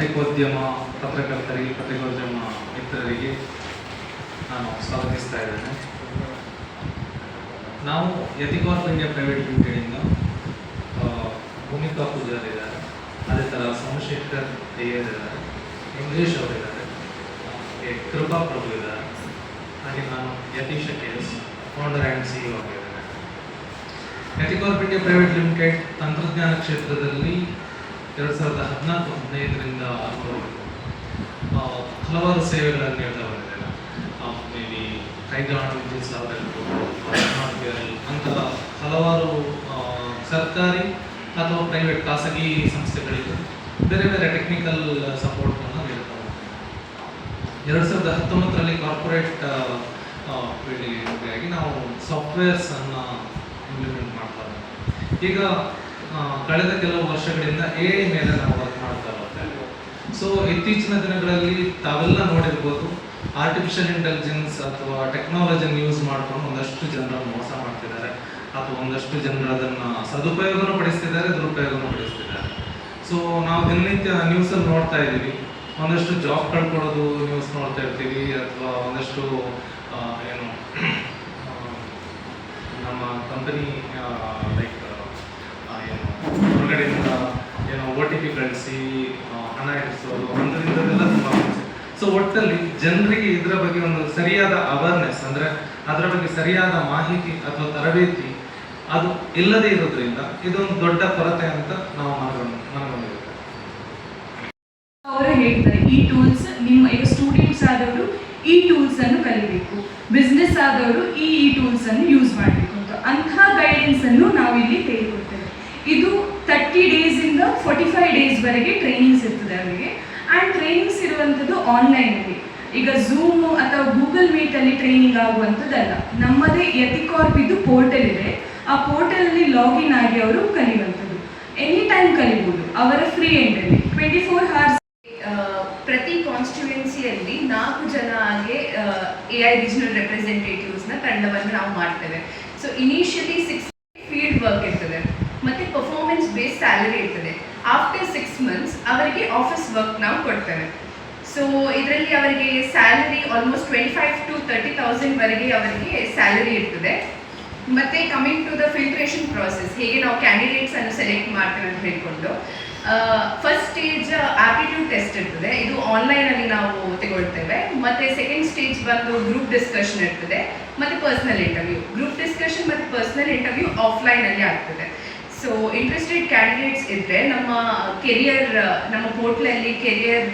ಪತ್ರಿಕೋದ್ಯಮ, ಪತ್ರಕರ್ತರಿಗೆ, ಪತ್ರಿಕೋದ್ಯಮ ಮಿತ್ರರಿಗೆ ನಾನು ಸ್ವಾಗತಿಸ್ತಾ ಇದ್ದೇನೆ. ನಾವು ಯತಿಕಾರ್ಪ್ ಇಂಡಿಯಾ ಪ್ರೈವೇಟ್ ಲಿಮಿಟೆಡಿಂದ ಭೂಮಿಕಾ ಪೂಜಾರ್ ಇದ್ದಾರೆ ಅದೇ ಥರ ಸೋಮಶೇಖರ್ ಅಯ್ಯರ್ ಇದ್ದಾರೆ. ಇಂಗ್ಲೀಷ್ ಅವರಿದ್ದಾರೆ ಕೃಪಾ ಪ್ರಭು ಇದ್ದಾರೆ. ಹಾಗೆ ನಾನು Yatish S founder and C E ಆಗಿದ್ದೇನೆ. ಯತಿಕಾರ್ಪ್ ಇಂಡಿಯಾ ಪ್ರೈವೇಟ್ ಲಿಮಿಟೆಡ್ ತಂತ್ರಜ್ಞಾನ ಕ್ಷೇತ್ರದಲ್ಲಿ ಎರಡು ಸಾವಿರದ ಹದಿನಾಲ್ಕು, ಹದಿನೈದರಿಂದ ಹಲವಾರು ಸೇವೆಗಳನ್ನು ನೀಡ್ತಾ ಬಂದಿದ್ದೇವೆ ಮೇ ಬಿ ಕೈಗಾಣ ವಿದ್ಯುತ್ ಸಾವಿರ ಅಂತಹ ಹಲವಾರು ಸರ್ಕಾರಿ ಅಥವಾ ಪ್ರೈವೇಟ್ ಖಾಸಗಿ ಸಂಸ್ಥೆಗಳಿಗೆ ಬೇರೆ ಬೇರೆ ಟೆಕ್ನಿಕಲ್ ಸಪೋರ್ಟನ್ನು ನೀಡ್ತಾ ಎರಡು ಸಾವಿರದ ಹತ್ತೊಂಬತ್ತರಲ್ಲಿ ಕಾರ್ಪೊರೇಟ್ ಪೀಳಿಗೆಯಾಗಿ ನಾವು ಸಾಫ್ಟ್ವೇರ್ಸನ್ನು ಇಂಪ್ಲಿಮೆಂಟ್ ಮಾಡ್ತಾ. ಈಗ ಕಳೆದ ಕೆಲವು ವರ್ಷಗಳಿಂದ ಎ ಮೇಲೆ ನಾವು ವರ್ಕ್ ಮಾಡ್ತಾ ಹೋಗ್ತೇವೆ ಸೊ ಇತ್ತೀಚಿನ ದಿನಗಳಲ್ಲಿ ತಾವೆಲ್ಲ ನೋಡಿರ್ಬೋದು ಆರ್ಟಿಫಿಷಿಯಲ್ ಇಂಟೆಲಿಜೆನ್ಸ್ ಅಥವಾ ಟೆಕ್ನಾಲಜಿಯನ್ನು ಯೂಸ್ ಮಾಡ್ಕೊಂಡು ಒಂದಷ್ಟು ಜನರನ್ನು ಮೋಸ ಮಾಡ್ತಿದ್ದಾರೆ, ಅಥವಾ ಒಂದಷ್ಟು ಜನರು ಅದನ್ನು ಸದುಪಯೋಗನೂ ಪಡಿಸ್ತಿದ್ದಾರೆ, ದುರುಪಯೋಗನೂ ಪಡಿಸ್ತಿದ್ದಾರೆ. ಸೊ ನಾವು ದಿನನಿತ್ಯ ನ್ಯೂಸಲ್ಲಿ ನೋಡ್ತಾ ಇದ್ದೀವಿ. ಒಂದಷ್ಟು ಜಾಬ್ ಕಳ್ಕೊಳ್ಳೋದು ನ್ಯೂಸ್ ನೋಡ್ತಾ ಇರ್ತೀವಿ, ಅಥವಾ ಒಂದಷ್ಟು ಏನು ನಮ್ಮ ಕಂಪನಿ ಲೈಕ್ ಏನು ಹೊರಗಡೆಯಿಂದ ಏನೋ ಒ ಕಳಿಸಿ ಹಣ ಇರಿಸೋದು ಅಂಥದಿಂದದೆಲ್ಲ ತುಂಬ ಸೊ ಒಟ್ಟಲ್ಲಿ ಜನರಿಗೆ ಇದರ ಬಗ್ಗೆ ಒಂದು ಸರಿಯಾದ ಅವೇರ್ನೆಸ್ ಅಂದರೆ ಅದರ ಬಗ್ಗೆ ಸರಿಯಾದ ಮಾಹಿತಿ ಅಥವಾ ತರಬೇತಿ, ಅದು ಇಲ್ಲದೇ ಇರೋದ್ರಿಂದ ಇದೊಂದು ದೊಡ್ಡ ಕೊರತೆ ಅಂತ ನಾವು ಮನಗಂಡು, ಮನಗಂಡಿದ್ದೇವೆ. ಹೇಳ್ತಾರೆ, ಈ ಟೂಲ್ಸ್ ನಿಮ್ಮ, ಈಗ ಸ್ಟೂಡೆಂಟ್ಸ್ ಆದವರು ಈ ಟೂಲ್ಸ್ ಅನ್ನು ಕಲಿಬೇಕು. ಬಿಸ್ನೆಸ್ ಆದವರು ಈ ಈ ಟೂಲ್ಸ್ ಅನ್ನು ಯೂಸ್ ಮಾಡಬೇಕು ಅಂತ. ಅಂತಹ ಗೈಡೆನ್ಸ್ ಅನ್ನು ನಾವು ಇಲ್ಲಿ ತೆಗೆದುಕೊಡ್ತೇವೆ ಇದು ತರ್ಟಿ ಡೇಸ್ ಇಂದ ಫೋರ್ಟಿ ಫೈವ್ ಡೇಸ್ ವರೆಗೆ ಟ್ರೈನಿಂಗ್ಸ್ ಇರ್ತದೆ ಅವರಿಗೆ. ಆ್ಯಂಡ್ ಟ್ರೈನಿಂಗ್ಸ್ ಇರುವಂಥದ್ದು ಆನ್ಲೈನ್ ಅಲ್ಲಿ. ಈಗ ಝೂಮ್ ಅಥವಾ ಗೂಗಲ್ ಮೀಟ್ ಅಲ್ಲಿ ಟ್ರೈನಿಂಗ್ ಆಗುವಂಥದ್ದಲ್ಲ. ನಮ್ಮದೇ ಯತಿಕಾರ್ಪ್ ಇದು ಪೋರ್ಟಲ್ ಇದೆ. ಆ ಪೋರ್ಟಲ್ ಅಲ್ಲಿ ಲಾಗಿನ್ ಆಗಿ ಅವರು ಕಲಿಯುವಂಥದ್ದು. ಎನಿ ಟೈಮ್ ಕಲಿಬೋದು. ಅವರ ಫ್ರೀ ಎಂಡ್ ಅಲ್ಲಿ. ಟ್ವೆಂಟಿ ಫೋರ್ ಅವರ್ಸ್ ಆ, ಪ್ರತಿ ಕಾನ್ಸ್ಟಿಟ್ಯೂನ್ಸಿಯಲ್ಲಿ ನಾಲ್ಕು ಜನ ಹಾಗೆ ಎ ಐ ರೀಜನಲ್ ರೆಪ್ರೆಸೆಂಟೇಟಿವ್ಸ್ನ ತಂಡವನ್ನು ನಾವು ಮಾಡ್ತೇವೆ. So initially six field work ಇರ್ತದೆ ಮತ್ತೆ ಪರ್ಫಾರ್ಮೆನ್ಸ್ ಬೇಸ್ ಸ್ಯಾಲರಿ ಇರ್ತದೆ. ಆಫ್ಟರ್ ಸಿಕ್ಸ್ ಮಂತ್ಸ್ ಅವರಿಗೆ ಆಫೀಸ್ ವರ್ಕ್ ನಾವು ಕೊಡ್ತೇವೆ. ಸೊ ಇದರಲ್ಲಿ ಅವರಿಗೆ salary almost twenty five to thirty thousand ವರೆಗೆ ಅವರಿಗೆ ಸ್ಯಾಲರಿ ಇರ್ತದೆ. ಮತ್ತೆ coming to the filtration process ಹೇಗೆ ನಾವು ಕ್ಯಾಂಡಿಡೇಟ್ಸ್ ಅನ್ನು ಸೆಲೆಕ್ಟ್ ಮಾಡ್ತೇವೆ ಅಂತ ಹೇಳಿಕೊಂಡು ಫಸ್ಟ್ ಸ್ಟೇಜ್ ಆಪ್ಟಿಟ್ಯೂಡ್ ಟೆಸ್ಟ್ ಇರ್ತದೆ. ಇದು ಆನ್ಲೈನ್ ಅಲ್ಲಿ ನಾವು ತಗೊಳ್ತೇವೆ. ಮತ್ತೆ ಸೆಕೆಂಡ್ ಸ್ಟೇಜ್ ಬಂದು ಗ್ರೂಪ್ ಡಿಸ್ಕಷನ್ ಇರ್ತದೆ. ಮತ್ತೆ ಪರ್ಸನಲ್ ಇಂಟರ್ವ್ಯೂ ಗ್ರೂಪ್ ಡಿಸ್ಕಷನ್ ಮತ್ತೆ ಪರ್ಸನಲ್ ಇಂಟರ್ವ್ಯೂ ಆಫ್ಲೈನ್ ಅಲ್ಲಿ ಆಗ್ತದೆ. ಸೊ ಇಂಟ್ರೆಸ್ಟೆಡ್ ಕ್ಯಾಂಡಿಡೇಟ್ಸ್ ಇದ್ದರೆ ನಮ್ಮ ಕೆರಿಯರ್ ನಮ್ಮ ಪೋರ್ಟ್ಲಲ್ಲಿ ಕೆರಿಯರ್